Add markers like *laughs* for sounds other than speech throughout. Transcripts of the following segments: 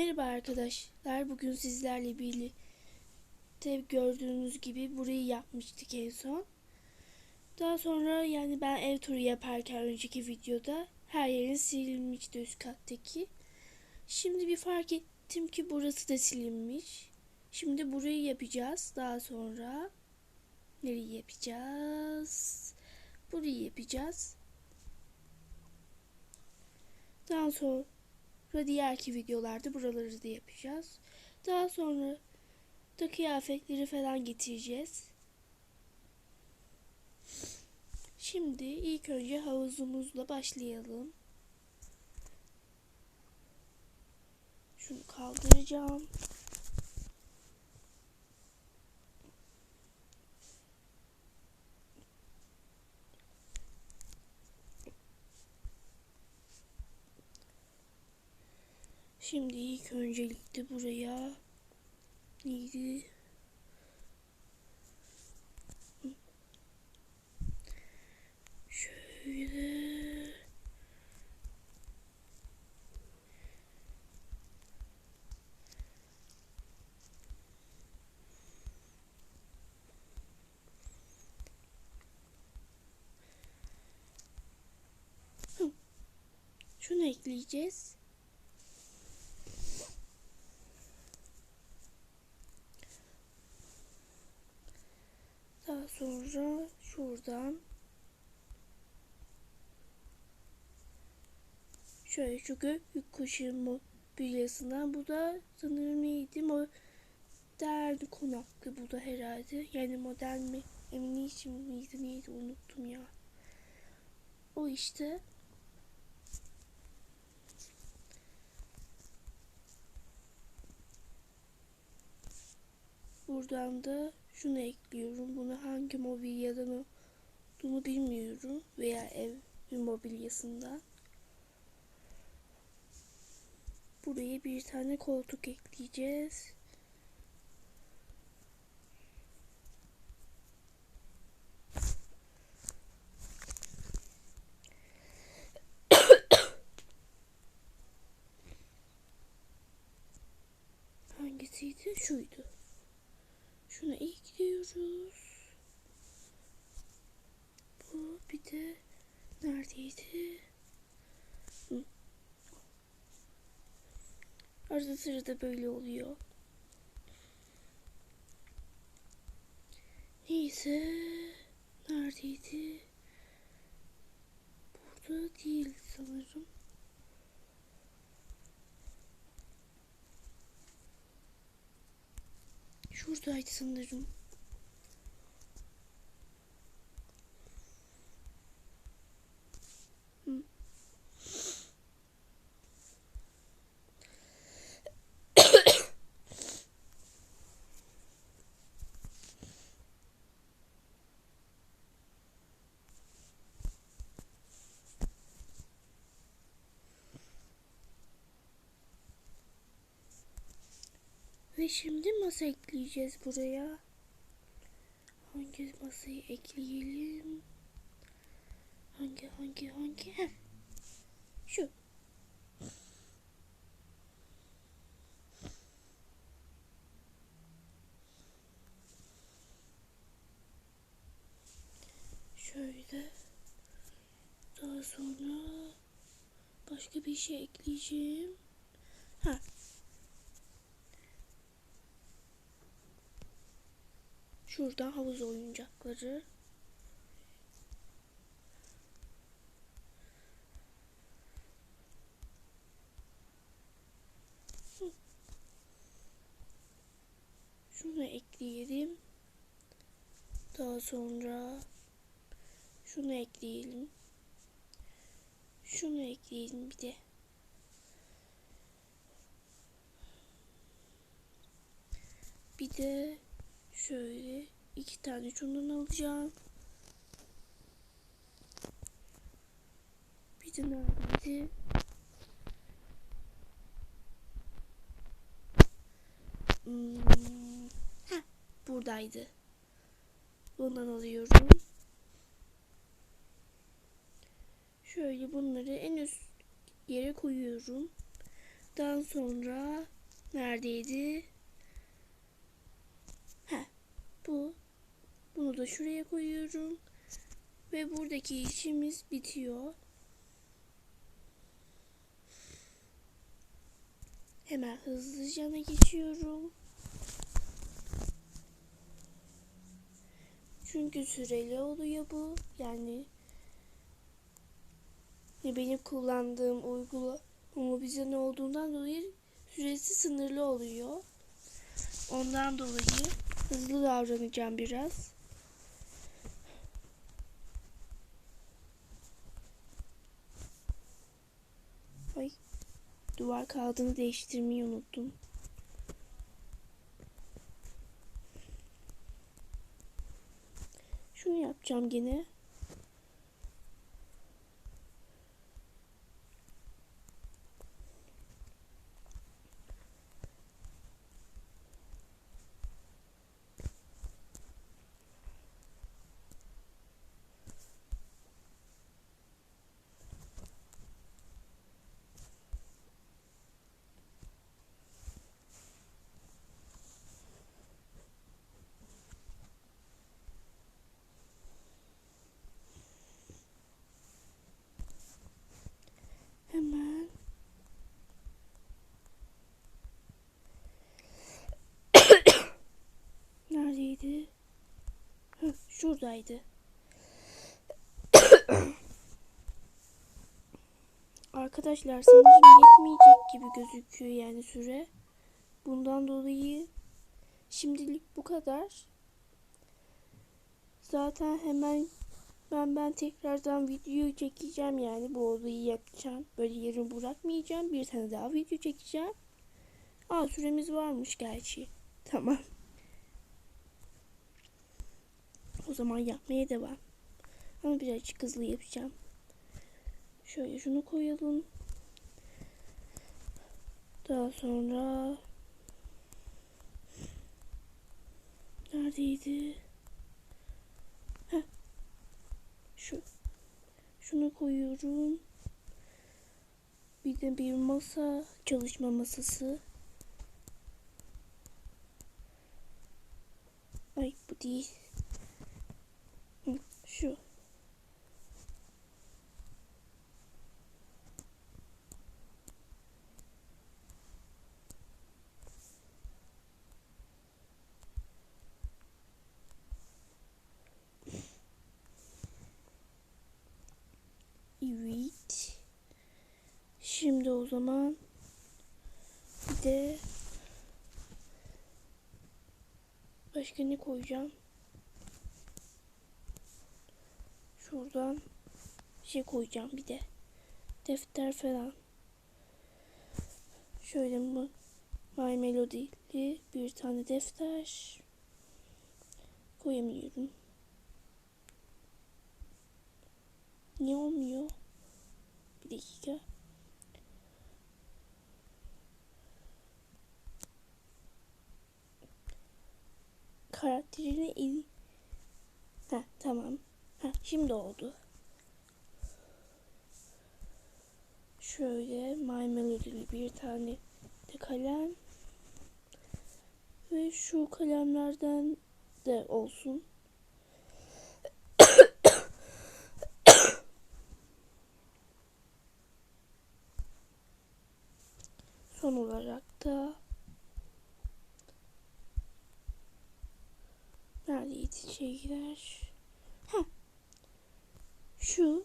Merhaba arkadaşlar. Bugün sizlerle birlikte gördüğünüz gibi burayı yapmıştık en son. Daha sonra yani ben ev turu yaparken önceki videoda her yerin silinmişti üst kattaki. Şimdi bir fark ettim ki burası da silinmiş. Şimdi burayı yapacağız. Daha sonra nereyi yapacağız? Burayı yapacağız. Daha sonra Sonra diğerki videolarda buraları da yapacağız. Daha sonra da kıyafetleri falan getireceğiz. Şimdi ilk önce havuzumuzla başlayalım. Şunu kaldıracağım. Şimdi ilk öncelikle buraya neydi? Şöyle. Şunu ekleyeceğiz. Daha sonra şuradan şöyle şu gök kuşu mobilyasından bu da sanırım neydi? Modern konaklı bu da herhalde. Yani modern mi? Emin için miydi neydi unuttum ya. O işte. Buradan da şunu ekliyorum. Bunu hangi mobilyadan olduğunu bilmiyorum. Veya ev mobilyasından. Buraya bir tane koltuk ekleyeceğiz. *coughs* Hangisiydi? Şuydu. Şunu ekliyoruz. Bu bir de neredeydi? Arada sırada böyle oluyor. Neyse. Neredeydi? Burada değil sanırım. Şuradaydı sanırım. Ve şimdi masa ekleyeceğiz buraya. Hangi masayı ekleyelim? Hangi hangi hangi? Şu. Şöyle. Daha sonra başka bir şey ekleyeceğim. Ha, Şurada havuz oyuncakları. Şunu ekleyelim. Daha sonra şunu ekleyelim. Şunu ekleyelim bir de. Bir de Şöyle iki tane şundan alacağım. Bir de neredeydi? Hmm. Heh, buradaydı. Bundan alıyorum. Şöyle bunları en üst yere koyuyorum. yaptıktan sonra neredeydi? Bu. Bunu da şuraya koyuyorum. Ve buradaki işimiz bitiyor. Hemen hızlıca geçiyorum. Çünkü süreli oluyor bu. Yani ne benim kullandığım uygulama bize ne olduğundan dolayı süresi sınırlı oluyor. Ondan dolayı hızlı davranacağım biraz. Ay duvar kağıdını değiştirmeyi unuttum. Şunu yapacağım gene. Hemen. Neredeydi? Heh, şuradaydı. Arkadaşlar sanırım yetmeyecek gibi gözüküyor yani süre. Bundan dolayı şimdilik bu kadar. Zaten hemen ben ben tekrardan video çekeceğim yani bu olayı yapacağım. Böyle yarım bırakmayacağım. Bir tane daha video çekeceğim. Aa süremiz varmış gerçi. Tamam. O zaman yapmaya devam. Ama birazcık hızlı yapacağım. Şöyle şunu koyalım. Daha sonra neredeydi? Heh. Şu. Şunu koyuyorum. Bir de bir masa, çalışma masası. Ay bu değil. Şu. Evet. Şimdi o zaman bir de başka ne koyacağım? Şuradan şey koyacağım bir de. Defter falan. Şöyle mi? My Melody'li bir tane defter. Koyamıyorum. Niye olmuyor? Bir dakika. Karakterini il... Ha tamam. Şimdi oldu. Şöyle My Melody'li bir tane de kalem. Ve şu kalemlerden de olsun. *coughs* Son olarak da neredeydi? Ha. Şu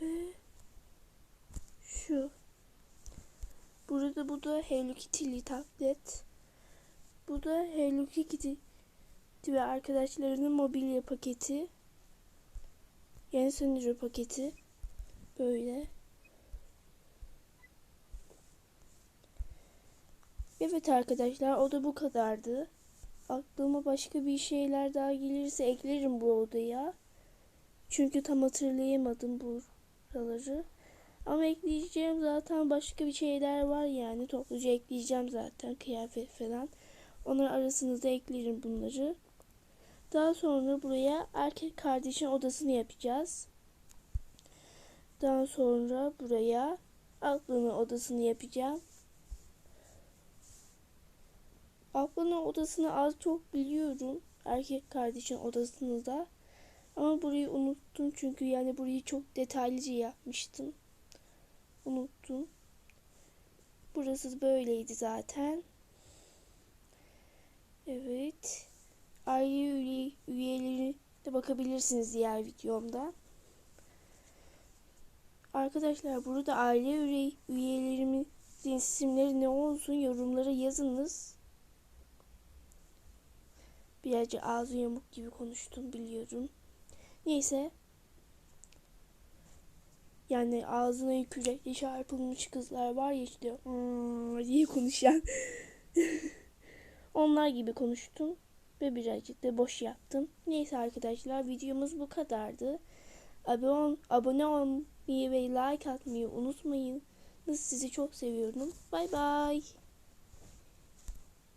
ve şu. Burada bu da Hello Kitty'li tablet. Bu da Hello Kitty ve arkadaşlarının mobilya paketi. Yani senaryo paketi. Böyle. Evet arkadaşlar o da bu kadardı. Aklıma başka bir şeyler daha gelirse eklerim bu odaya. Çünkü tam hatırlayamadım buraları. Ama ekleyeceğim zaten başka bir şeyler var yani. Topluca ekleyeceğim zaten kıyafet falan. Onlar arasında eklerim bunları. Daha sonra buraya erkek kardeşin odasını yapacağız. Daha sonra buraya ablanın odasını yapacağım. Ablanın odasını az çok biliyorum. Erkek kardeşin odasını da. Ama burayı unuttum çünkü yani burayı çok detaylıca yapmıştım. Unuttum. Burası böyleydi zaten. Evet. Aile üye, üyeleri de bakabilirsiniz diğer videomda. Arkadaşlar burada aile üye, üyelerimizin isimleri ne olsun yorumlara yazınız. Birazcık ağzı yamuk gibi konuştum biliyorum. Neyse. Yani ağzına kürekle çarpılmış kızlar var ya işte diye konuşan. *laughs* Onlar gibi konuştum ve birazcık da boş yaptım. Neyse arkadaşlar videomuz bu kadardı. Abone, abone olmayı ve like atmayı unutmayın. Sizi çok seviyorum. Bay bay.